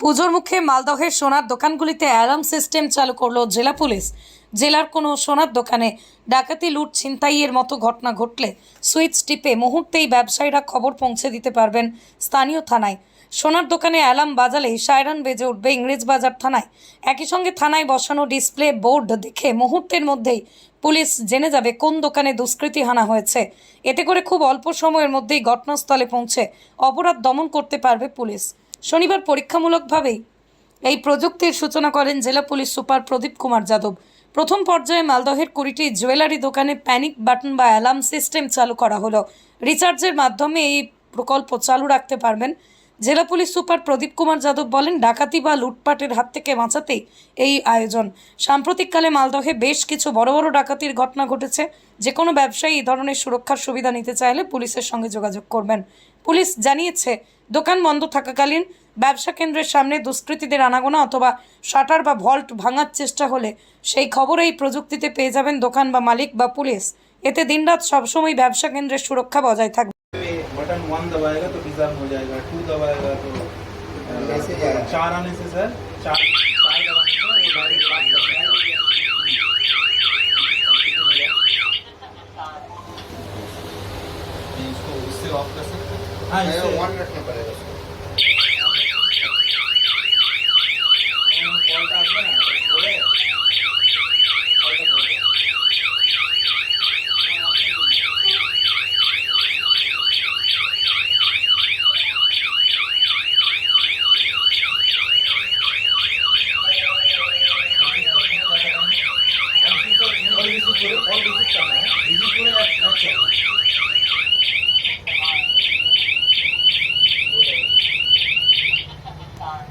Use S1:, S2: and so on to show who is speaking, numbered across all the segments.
S1: পুজোর মুখে মালদহের সোনার দোকানগুলিতে অ্যালার্ম সিস্টেম চালু করল জেলা পুলিশ। জেলার কোনো সোনার দোকানে ডাকাতি, লুট, ছিনতাইয়ের মতো ঘটনা ঘটলে সুইচ টিপে মুহূর্তেই ব্যবসায়ীরা খবর পৌঁছে দিতে পারবেন স্থানীয় থানায়। সোনার দোকানে অ্যালার্ম বাজালেই সায়রান বেজে উঠবে ইংরেজবাজার থানায়। একই সঙ্গে থানায় বসানো ডিসপ্লে বোর্ড দেখে মুহূর্তের মধ্যেই পুলিশ জেনে যাবে কোন দোকানে দুষ্কৃতী হানা হয়েছে। এতে করে খুব অল্প সময়ের মধ্যেই ঘটনাস্থলে পৌঁছে অপরাধ দমন করতে পারবে পুলিশ। শনিবার পরীক্ষামূলকভাবেই এই প্রযুক্তির সূচনা করেন জেলা পুলিশ সুপার প্রদীপ কুমার যাদব। প্রথম পর্যায়ে মালদহের কুড়িটি জুয়েলারি দোকানে প্যানিক বাটন বা অ্যালার্ম সিস্টেম চালু করা হলো। রিচার্জের মাধ্যমে এই প্রকল্প চালু রাখতে পারবেন জেলা পুলিশ সুপার প্রদীপ কুমার যাদব বলেন, ডাকাতি বা লুটপাটের হাত থেকে বাঁচাতেই এই আয়োজন। সাম্প্রতিককালে মালদহে বেশ কিছু বড় বড় ডাকাতির ঘটনা ঘটেছে। যে কোনো ব্যবসায়ী এই ধরনের সুরক্ষার সুবিধা নিতে চাইলে পুলিশের সঙ্গে যোগাযোগ করবেন। পুলিশ জানিয়েছে, দোকান বন্ধ থাকাকালীন ব্যবসা কেন্দ্রের সামনে দুষ্কৃতীদের আনাগোনা অথবা শাটার বা ভল্ট ভাঙার চেষ্টা হলে সেই খবর এই প্রযুক্তিতে পেয়ে যাবেন দোকান বা মালিক বা পুলিশ। এতে দিনরাত সবসময় ব্যবসা কেন্দ্রের সুরক্ষা বজায় থাকবে।
S2: वन दबाएगा तो डिजर्व हो जाएगा टू दबाएगा तो। चार आने से सर चार चार दबाने से वो डायरेक्ट बात करता है इसको उससे ऑफ़ कर सकते हैं? हाँ इससे।
S3: वन रखना पड़ेगा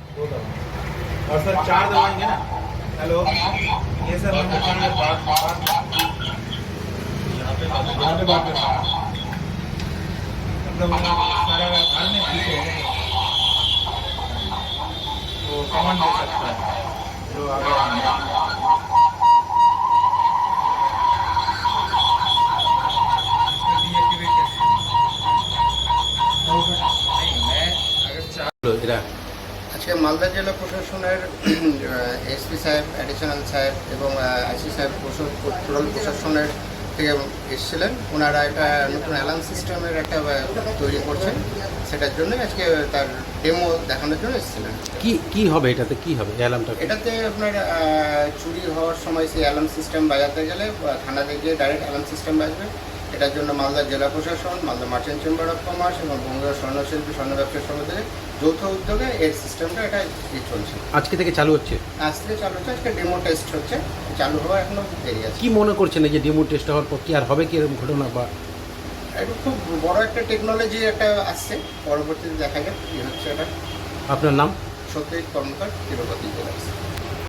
S2: और सर, चार दबाएँगे ना? हेलो? ये सर, हम बात यहाँ पे बात यहाँ पे बात मतलब सारा
S3: আজকে মালদা জেলা প্রশাসনের এসপি সাহেব অ্যাডিশনাল সাহেব এবং আইসি সাহেব প্রশা- টোটাল প্রশাসনের থেকে এসেছিলেন। ওনারা একটা নতুন অ্যালার্ম সিস্টেমের একটা তৈরি করছেন। সেটার জন্য আজকে তার ডেমো দেখানোর জন্য এসেছিলেন।
S4: কি কি হবে এটাতে? কি হবে অ্যালার্মটা
S3: এটাতে আপনার চুরি হওয়ার সময় সেই অ্যালার্ম সিস্টেম বাজাতে গেলে থানাতে গিয়ে ডাইরেক্ট অ্যালার্ম সিস্টেম বাজবে। এটার জন্য মালদা জেলা প্রশাসন Malda merchant chamber of commerce এবং বঙ্গীয় স্বর্ণশিল্পী স্বর্ণ ব্যবসা সমিতির যৌথ উদ্যোগে এই সিস্টেমটা এটা চলছে।
S4: আজকে থেকে চালু হচ্ছে?
S3: আজ থেকে চালু হচ্ছে আজকে ডেমো টেস্ট হচ্ছে চালু হওয়া এখনও দেরি আছে।
S4: কি মনে করছেন এই যে ডেমো টেস্ট হওয়ার পর কি আর হবে কি এরকম ঘটনা বা?
S3: এটা খুব বড় একটা টেকনোলজি একটা আসছে পরবর্তীতে দেখা যাক কী হচ্ছে এটা।
S4: আপনার নাম?
S3: সত্যজিৎ কর্মকার তিরুপতি জেলা।